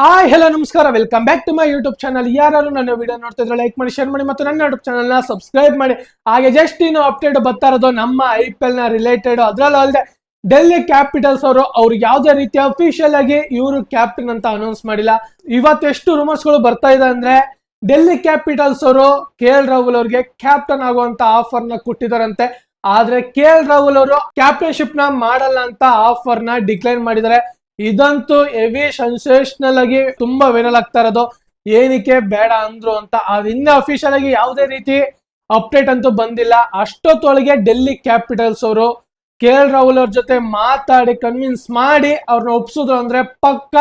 Hi hello ನಮಸ್ಕಾರ. Welcome back to my YouTube channel ಯಾರು ನನ್ನ ವಿಡಿಯೋ ನೋಡ್ತಾ ಇದ್ರೆ ಲೈಕ್ ಮಾಡಿ ಶೇರ್ ಮಾಡಿ ಮತ್ತು ನನ್ನ ಯೂಟ್ಯೂಬ್ ಚಾನಲ್ನ ಸಬ್ಸ್ಕ್ರೈಬ್ ಮಾಡಿ. ಹಾಗೆ ಜಸ್ಟ್ ಇನ್ನು ಅಪ್ಡೇಟ್ ಬರ್ತಾ ಇರೋದು ನಮ್ಮ ಐ ಪಿ ಎಲ್ನ ರಿಲೇಟೆಡ್ ಅದ್ರಲ್ಲೂ ಅಲ್ಲದೆ ಡೆಲ್ಲಿ ಕ್ಯಾಪಿಟಲ್ಸ್ ಅವರು ಅವ್ರಿಗೆ ಯಾವುದೇ ರೀತಿ ಅಫಿಷಿಯಲ್ ಆಗಿ ಇವರು ಕ್ಯಾಪ್ಟನ್ ಅಂತ ಅನೌನ್ಸ್ ಮಾಡಿಲ್ಲ. ಇವತ್ತು ಎಷ್ಟು ರೂಮರ್ಸ್ಗಳು ಬರ್ತಾ ಇದೆ ಅಂದ್ರೆ ಡೆಲ್ಲಿ ಕ್ಯಾಪಿಟಲ್ಸ್ ಅವರು ಕೆ ಎಲ್ ರಾಹುಲ್ ಅವ್ರಿಗೆ ಕ್ಯಾಪ್ಟನ್ ಆಗುವಂತ ಆಫರ್ನ ಕೊಟ್ಟಿದಾರಂತೆ ಆದ್ರೆ ಕೆ ಎಲ್ ರಾಹುಲ್ ಅವರು ಕ್ಯಾಪ್ಟನ್ಶಿಪ್ನ ಮಾಡಲ್ಲ ಅಂತ ಆಫರ್ನ ಡಿಕ್ಲೈನ್ ಮಾಡಿದ್ದಾರೆ. ಇದಂತೂ ಹೆವಿ ಸೆನ್ಸೇಷನಲ್ ಆಗಿ ತುಂಬಾ ವೈರಲ್ ಆಗ್ತಾ ಇರೋದು. ಏನಕ್ಕೆ ಬೇಡ ಅಂದ್ರು ಅಂತ. ಇನ್ನ ಅಫಿಷಿಯಲ್ ಆಗಿ ಯಾವುದೇ ರೀತಿ ಅಪ್ಡೇಟ್ ಅಂತೂ ಬಂದಿಲ್ಲ. ಅಷ್ಟೊತ್ತೊಳಗೆ ಡೆಲ್ಲಿ ಕ್ಯಾಪಿಟಲ್ಸ್ ಅವರು ಕೆ ಎಲ್ ರಾಹುಲ್ ಅವ್ರ ಜೊತೆ ಮಾತಾಡಿ ಕನ್ವಿನ್ಸ್ ಮಾಡಿ ಅವ್ರನ್ನ ಒಪ್ಸಿದ್ರು ಅಂದ್ರೆ ಪಕ್ಕ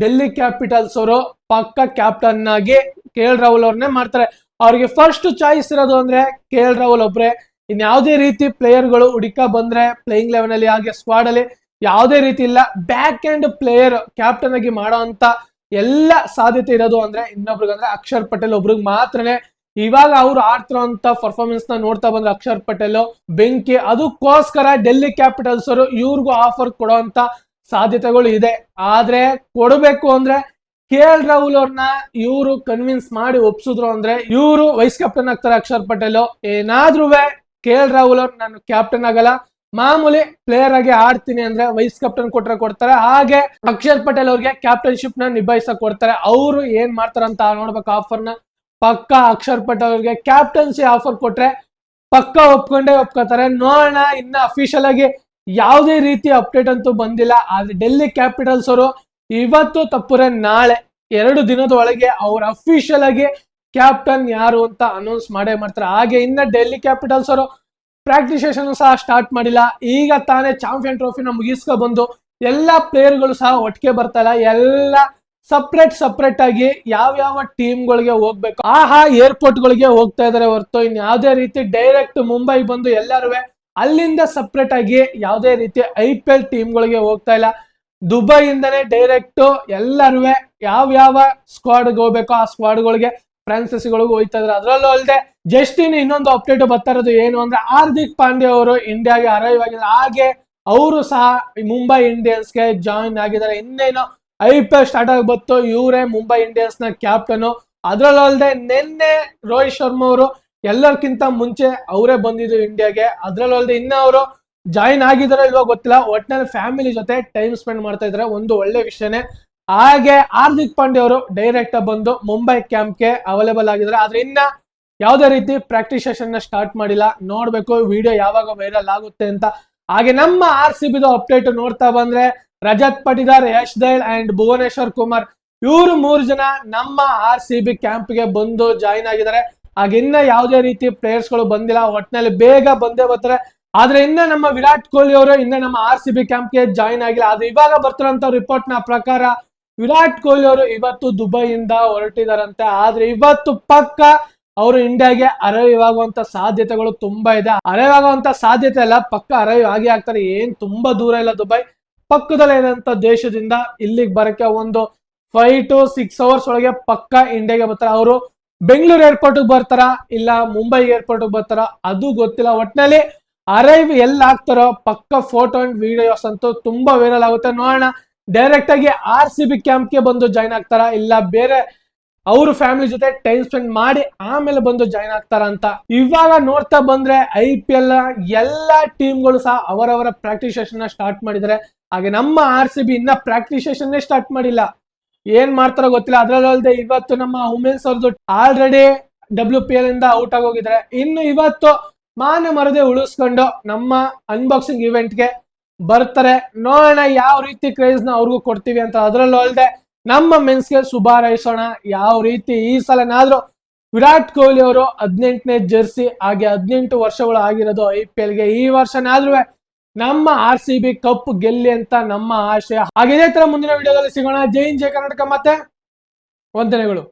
ಡೆಲ್ಲಿ ಕ್ಯಾಪಿಟಲ್ಸ್ ಅವರು ಪಕ್ಕ ಕ್ಯಾಪ್ಟನ್ ಆಗಿ ಕೆ ಎಲ್ ರಾಹುಲ್ ಅವ್ರನ್ನೇ ಮಾಡ್ತಾರೆ. ಅವ್ರಿಗೆ ಫಸ್ಟ್ ಚಾಯ್ಸ್ ಇರೋದು ಅಂದ್ರೆ ಕೆ ಎಲ್ ರಾಹುಲ್ ಒಬ್ರೆ. ಇನ್ಯಾವುದೇ ರೀತಿ ಪ್ಲೇಯರ್ಗಳು ಹುಡುಕ ಬಂದ್ರೆ ಪ್ಲೇಯಿಂಗ್ ಲೆವೆನ್ ಅಲ್ಲಿ ಹಾಗೆ ಸ್ಕ್ವಾಡ್ ಅಲ್ಲಿ ಯಾವುದೇ ರೀತಿ ಇಲ್ಲ. ಬ್ಯಾಕ್ ಎಂಡ್ ಪ್ಲೇಯರ್ ಕ್ಯಾಪ್ಟನ್ ಆಗಿ ಮಾಡೋ ಅಂತ ಎಲ್ಲ ಸಾಧ್ಯತೆ ಇರೋದು ಅಂದ್ರೆ ಇನ್ನೊಬ್ರಿಗೆ ಅಂದ್ರೆ ಅಕ್ಷರ್ ಪಟೇಲ್ ಒಬ್ರಿಗೆ ಮಾತ್ರನೇ. ಇವಾಗ ಅವ್ರು ಆಡ್ತಿರೋಂತ ಪರ್ಫಾರ್ಮೆನ್ಸ್ನ ನೋಡ್ತಾ ಬಂದ್ರೆ ಅಕ್ಷರ್ ಪಟೇಲ್, ಬೆಂಕಿ, ಅದಕ್ಕೋಸ್ಕರ ಡೆಲ್ಲಿ ಕ್ಯಾಪಿಟಲ್ಸ್ ಅವರು ಇವ್ರಿಗೂ ಆಫರ್ ಕೊಡೋಂತ ಸಾಧ್ಯತೆಗಳು ಇದೆ. ಆದ್ರೆ ಕೊಡಬೇಕು ಅಂದ್ರೆ ಕೆ ಎಲ್ ರಾಹುಲ್ ಅವ್ರನ್ನ ಇವರು ಕನ್ವಿನ್ಸ್ ಮಾಡಿ ಒಪ್ಸಿದ್ರು ಅಂದ್ರೆ ಇವರು ವೈಸ್ ಕ್ಯಾಪ್ಟನ್ ಆಗ್ತಾರೆ ಅಕ್ಷರ್ ಪಟೇಲ್. ಏನಾದ್ರೂ ಕೆ ಎಲ್ ರಾಹುಲ್ ಅವ್ರು ನಾನು ಕ್ಯಾಪ್ಟನ್ ಆಗಲ್ಲ. ಮಾಮೂಲಿ ಪ್ಲೇಯರ್ ಆಗಿ ಆಡ್ತೀನಿ ಅಂದ್ರೆ ವೈಸ್ ಕ್ಯಾಪ್ಟನ್ ಕೊಟ್ರೆ ಕೊಡ್ತಾರೆ. ಹಾಗೆ ಅಕ್ಷರ್ ಪಟೇಲ್ ಅವ್ರಿಗೆ ಕ್ಯಾಪ್ಟನ್ಶಿಪ್ನ ನಿಭಾಯಿಸಕ್ ಕೊಡ್ತಾರೆ. ಅವರು ಏನ್ ಮಾಡ್ತಾರಂತ ನೋಡ್ಬೇಕು ಆಫರ್ನ. ಪಕ್ಕ ಅಕ್ಷರ್ ಪಟೇಲ್ ಅವ್ರಿಗೆ ಕ್ಯಾಪ್ಟನ್ಸಿ ಆಫರ್ ಕೊಟ್ರೆ ಪಕ್ಕ ಒಪ್ಕೊಂಡೇ ಒಪ್ಕೋತಾರೆ ನೋಡೋಣ, ಇನ್ನ ಅಫಿಷಿಯಲ್ ಆಗಿ ಯಾವುದೇ ರೀತಿ ಅಪ್ಡೇಟ್ ಅಂತೂ ಬಂದಿಲ್ಲ. ಆದ್ರೆ ಡೆಲ್ಲಿ ಕ್ಯಾಪಿಟಲ್ಸ್ ಅವರು ಇವತ್ತು ತಪ್ಪುರೆ ನಾಳೆ, ಎರಡು ದಿನದ ಒಳಗೆ ಅವ್ರ ಅಫಿಷಿಯಲ್ ಆಗಿ ಕ್ಯಾಪ್ಟನ್ ಯಾರು ಅಂತ ಅನೌನ್ಸ್ ಮಾಡೇ ಮಾಡ್ತಾರೆ. ಹಾಗೆ ಇನ್ನ ಡೆಲ್ಲಿ ಕ್ಯಾಪಿಟಲ್ಸ್ ಅವರು ಪ್ರಾಕ್ಟೀಸ್ ಸೆಷನ್ ಸಹ ಸ್ಟಾರ್ಟ್ ಮಾಡಿಲ್ಲ. ಈಗ ತಾನೇ ಚಾಂಪಿಯನ್ ಟ್ರೋಫಿನ ಮುಗಿಸ್ಕೊ ಬಂದು ಎಲ್ಲ ಪ್ಲೇಯರ್ಗಳು ಸಹ ಒಟ್ಟಿಗೆ ಬರ್ತಾ ಇಲ್ಲ. ಎಲ್ಲ ಸಪ್ರೇಟ್ ಸಪ್ರೇಟ್ ಆಗಿ ಯಾವ ಯಾವ ಟೀಮ್ಗಳಿಗೆ ಹೋಗ್ಬೇಕು? ಆಹಾ ಏರ್ಪೋರ್ಟ್ ಗಳಿಗೆ ಹೋಗ್ತಾ ಇದಾರೆ ಹೊರತು. ಇನ್ ಯಾವುದೇ ರೀತಿ ಡೈರೆಕ್ಟ್ ಮುಂಬೈ ಬಂದು ಎಲ್ಲರೂ ಅಲ್ಲಿಂದ ಸಪ್ರೇಟ್ ಆಗಿ ಯಾವುದೇ ರೀತಿ ಐ ಪಿ ಎಲ್ ಟೀಮ್ಗಳಿಗೆ ಹೋಗ್ತಾ ಇಲ್ಲ. ದುಬೈ ದುಬೈಯಿಂದನೇ ಡೈರೆಕ್ಟ್ ಎಲ್ಲರೂ ಯಾವ ಯಾವ ಸ್ಕ್ವಾಡ್ಗೆ ಹೋಗ್ಬೇಕು ಆ ಸ್ಕ್ವಾಡ್ಗಳಿಗೆ ಫ್ರಾನ್ಸೈಸಿಗಳಿಗೆ ಹೋಯ್ತಾ ಇದ್ರು. ಅದರಲ್ಲೂ ಅಲ್ಲದೆ ಜಸ್ಟಿನ್ ಇನ್ ಇನ್ನೊಂದು ಅಪ್ಡೇಟ್ ಬರ್ತಾ ಇರೋದು ಏನು ಅಂದ್ರೆ ಹಾರ್ದಿಕ್ ಪಾಂಡ್ಯ ಅವರು ಇಂಡಿಯಾಗೆ ಅರೈವ್ ಆಗಿದ್ದಾರೆ. ಹಾಗೆ ಅವರು ಸಹ ಮುಂಬೈ ಇಂಡಿಯನ್ಸ್ಗೆ ಜಾಯಿನ್ ಆಗಿದ್ದಾರೆ. ಇನ್ನೇನು ಐ ಪಿ ಎಲ್ ಸ್ಟಾರ್ಟ್ ಆಗಿ ಬತ್ತು ಇವರೇ ಮುಂಬೈ ಇಂಡಿಯನ್ಸ್ನ ಕ್ಯಾಪ್ಟನ್ ಅದ್ರಲ್ಲೂ ಅಲ್ಲದೆ ನಿನ್ನೆ ರೋಹಿತ್ ಶರ್ಮಾ ಅವರು ಎಲ್ಲರಿಗಿಂತ ಮುಂಚೆ ಅವರೇ ಬಂದಿದ್ರು ಇಂಡಿಯಾಗೆ. ಅದ್ರಲ್ಲೂ ಅಲ್ಲದೆ ಇನ್ನ ಅವರು ಜಾಯಿನ್ ಆಗಿದಾರೋ ಇಲ್ವೋ ಗೊತ್ತಿಲ್ಲ. ಒಟ್ಟಿನಲ್ಲಿ ಫ್ಯಾಮಿಲಿ ಜೊತೆ ಟೈಮ್ ಸ್ಪೆಂಡ್ ಮಾಡ್ತಾ ಇದ್ದಾರೆ. ಒಂದು ಒಳ್ಳೆ ವಿಷಯನೇ. ಹಾಗೆ ಹಾರ್ದಿಕ್ ಪಾಂಡೆ ಅವರು ಡೈರೆಕ್ಟ್ ಬಂದು ಮುಂಬೈ ಕ್ಯಾಂಪ್ಗೆ ಅವೈಲೇಬಲ್ ಆಗಿದ್ದಾರೆ. ಆದ್ರೆ ಇನ್ನ ಯಾವುದೇ ರೀತಿ ಪ್ರಾಕ್ಟೀಸ್ ಸೆಷನ್ನ ಸ್ಟಾರ್ಟ್ ಮಾಡಿಲ್ಲ. ನೋಡ್ಬೇಕು ವಿಡಿಯೋ ಯಾವಾಗ ವೈರಲ್ ಆಗುತ್ತೆ ಅಂತ. ಹಾಗೆ ನಮ್ಮ ಆರ್ ಸಿ ಬಿದು ಅಪ್ಡೇಟ್ ನೋಡ್ತಾ ಬಂದ್ರೆ ರಜತ್ ಪಟಿದಾರ್, ಯಶ್ ದೈಲ್ ಅಂಡ್ ಭುವನೇಶ್ವರ್ ಕುಮಾರ್ ಇವರು ಮೂರು ಜನ ನಮ್ಮ ಆರ್ ಸಿ ಬಿ ಕ್ಯಾಂಪ್ಗೆ ಬಂದು ಜಾಯಿನ್ ಆಗಿದ್ದಾರೆ. ಹಾಗೆ ಇನ್ನ ಯಾವುದೇ ರೀತಿ ಪ್ಲೇಯರ್ಸ್ಗಳು ಬಂದಿಲ್ಲ. ಒಟ್ನಲ್ಲಿ ಬೇಗ ಬಂದೇ ಬರ್ತಾರೆ. ಆದ್ರೆ ಇನ್ನ ನಮ್ಮ ವಿರಾಟ್ ಕೊಹ್ಲಿ ಅವರು ಇನ್ನ ನಮ್ಮ ಆರ್ ಸಿ ಬಿ ಕ್ಯಾಂಪ್ಗೆ ಜಾಯಿನ್ ಆಗಿಲ್ಲ. ಆದ್ರೆ ಇವಾಗ ಬರ್ತಾರಂತ ರಿಪೋರ್ಟ್ನ ಪ್ರಕಾರ ವಿರಾಟ್ ಕೊಹ್ಲಿ ಅವರು ಇವತ್ತು ದುಬೈಯಿಂದ ಹೊರಟಿದಾರಂತೆ, ಆದ್ರೆ ಇವತ್ತು ಪಕ್ಕ ಅವರು ಇಂಡಿಯಾಗೆ ಅರೈವ್ ಆಗುವಂತ ಸಾಧ್ಯತೆಗಳು ತುಂಬಾ ಇದೆ. ಅರೈವ್ ಆಗುವಂತ ಸಾಧ್ಯತೆ ಅಲ್ಲ ಪಕ್ಕ ಅರೈವ್ ಆಗಿ ಆಗ್ತಾರೆ. ಏನ್ ತುಂಬಾ ದೂರ ಇಲ್ಲ ದುಬೈ. ಪಕ್ಕದಲ್ಲೇ ಇರುವಂತ ದೇಶದಿಂದ ಇಲ್ಲಿಗೆ ಬರಕ್ಕೆ ಒಂದು ಫೈವ್ ಟು ಸಿಕ್ಸ್ ಅವರ್ಸ್ ಒಳಗೆ ಪಕ್ಕ ಇಂಡಿಯಾಗೆ ಬರ್ತಾರೆ. ಅವರು ಬೆಂಗಳೂರು ಏರ್ಪೋರ್ಟ್ ಬರ್ತಾರ, ಇಲ್ಲ ಮುಂಬೈ ಏರ್ಪೋರ್ಟ್ ಬರ್ತಾರ, ಅದು ಗೊತ್ತಿಲ್ಲ. ಒಟ್ನಲ್ಲಿ ಅರೈವ್ ಎಲ್ಲಿ ಆಗ್ತಾರೋ ಪಕ್ಕ ಫೋಟೋ ಅಂಡ್ ವಿಡಿಯೋಸ್ ಅಂತೂ ತುಂಬಾ ವೈರಲ್ ಆಗುತ್ತೆ. ನೋಡೋಣ. ಡೈರೆಕ್ಟ್ ಆಗಿ ಆರ್ ಸಿ ಬಿ ಕ್ಯಾಂಪ್ಗೆ ಬಂದು ಜಾಯ್ನ್ ಆಗ್ತಾರ? ಇಲ್ಲ ಬೇರೆ ಅವ್ರ ಫ್ಯಾಮಿಲಿ ಜೊತೆ ಟೈಮ್ ಸ್ಪೆಂಡ್ ಮಾಡಿ ಆಮೇಲೆ ಬಂದು ಜಾಯ್ನ್ ಆಗ್ತಾರ ಅಂತ? ಇವಾಗ ನೋಡ್ತಾ ಬಂದ್ರೆ ಐ ಪಿ ಎಲ್ ಎಲ್ಲಾ ಟೀಮ್ಗಳು ಸಹ ಅವರವರ ಪ್ರಾಕ್ಟೀಸ್ ಸೆಷನ್ ಸ್ಟಾರ್ಟ್ ಮಾಡಿದರೆ. ಹಾಗೆ ನಮ್ಮ ಆರ್ ಸಿ ಬಿ ಇನ್ನ ಪ್ರಾಕ್ಟೀಸ್ ಸ್ಟಾರ್ಟ್ ಮಾಡಿಲ್ಲ. ಏನ್ ಮಾಡ್ತಾರೋ ಗೊತ್ತಿಲ್ಲ. ಅದ್ರಲ್ಲದೆ ಇವತ್ತು ನಮ್ಮ ವುಮೆನ್ಸ್ ಅವ್ರದ್ದು ಆಲ್ರೆಡಿ ಡಬ್ಲ್ಯೂ ಪಿ ಎಲ್ ಇಂದ ಔಟ್ ಆಗೋಗಿದ್ದಾರೆ ಇನ್ನು ಇವತ್ತು ಮಾನ ಮರದೆ ಉಳಿಸ್ಕೊಂಡು ನಮ್ಮ ಅನ್ಬಾಕ್ಸಿಂಗ್ ಇವೆಂಟ್ಗೆ ಬರ್ತಾರೆ. ನೋಡೋಣ ಯಾವ ರೀತಿ ಕ್ರೇಜ್ನ ಅವ್ರಿಗೂ ಕೊಡ್ತೀವಿ ಅಂತ ಅದ್ರಲ್ಲೂ ಅಲ್ಲದೆ ನಮ್ಮ ಮೆನ್ಸ್ಗೆ ಶುಭ ಹಾರೈಸೋಣ ಯಾವ ರೀತಿ ಈ ಸಲನಾದ್ರೂ ವಿರಾಟ್ ಕೊಹ್ಲಿ ಅವರು ಹದಿನೆಂಟನೇ ಜರ್ಸಿ ಹಾಗೆ ಹದಿನೆಂಟು ವರ್ಷಗಳು ಆಗಿರೋದು ಐ ಪಿ ಎಲ್ಗೆ ಈ ವರ್ಷನಾದ್ರೂ ನಮ್ಮ ಆರ್ ಸಿ ಬಿ ಕಪ್ ಗೆಲ್ಲಿ ಅಂತ ನಮ್ಮ ಆಶಯ. ಹಾಗೆ ತರ ಮುಂದಿನ ವಿಡಿಯೋದಲ್ಲಿ ಸಿಗೋಣ. ಜೈ ಜೈ ಕರ್ನಾಟಕ. ಮತ್ತೆ ವಂದನೆಗಳು.